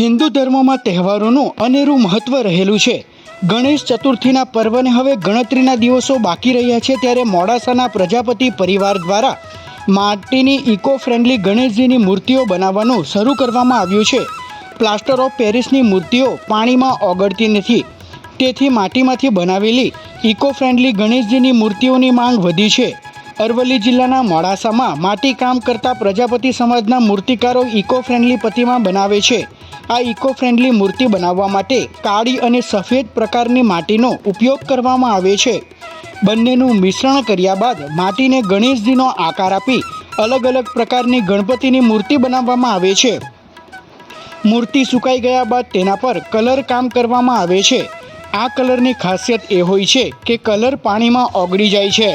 હિન્દુ ધર્મમાં તહેવારોનું અનેરું મહત્વ રહેલું છે. ગણેશ ચતુર્થીના પર્વને હવે ગણતરીના દિવસો બાકી રહ્યા છે ત્યારે મોડાસાના પ્રજાપતિ પરિવાર દ્વારા માટીની ઇકો ફ્રેન્ડલી ગણેશજીની મૂર્તિઓ બનાવવાનું શરૂ કરવામાં આવ્યું છે. પ્લાસ્ટર ઓફ પેરિસની મૂર્તિઓ પાણીમાં ઓગળતી નથી. તેથી માટીમાંથી બનાવેલી ઇકો ફ્રેન્ડલી ગણેશજીની મૂર્તિઓની માંગ વધી છે. અરવલ્લી જિલ્લાના મોડાસામાં માટી કામ કરતા પ્રજાપતિ સમાજના મૂર્તિકારો ઇકો ફ્રેન્ડલી પ્રતિમા બનાવે છે. આ ઇકો ફ્રેન્ડલી મૂર્તિ બનાવવા માટે કાળી અને સફેદ પ્રકારની માટીનો ઉપયોગ કરવામાં આવે છે. બંનેનું મિશ્રણ કર્યા બાદ માટીને ગણેશજીનો આકાર આપી અલગ અલગ પ્રકારની ગણપતિની મૂર્તિ બનાવવામાં આવે છે. મૂર્તિ સુકાઈ ગયા બાદ તેના પર કલર કામ કરવામાં આવે છે. આ કલરની ખાસિયત એ હોય છે કે કલર પાણીમાં ઓગળી જાય છે.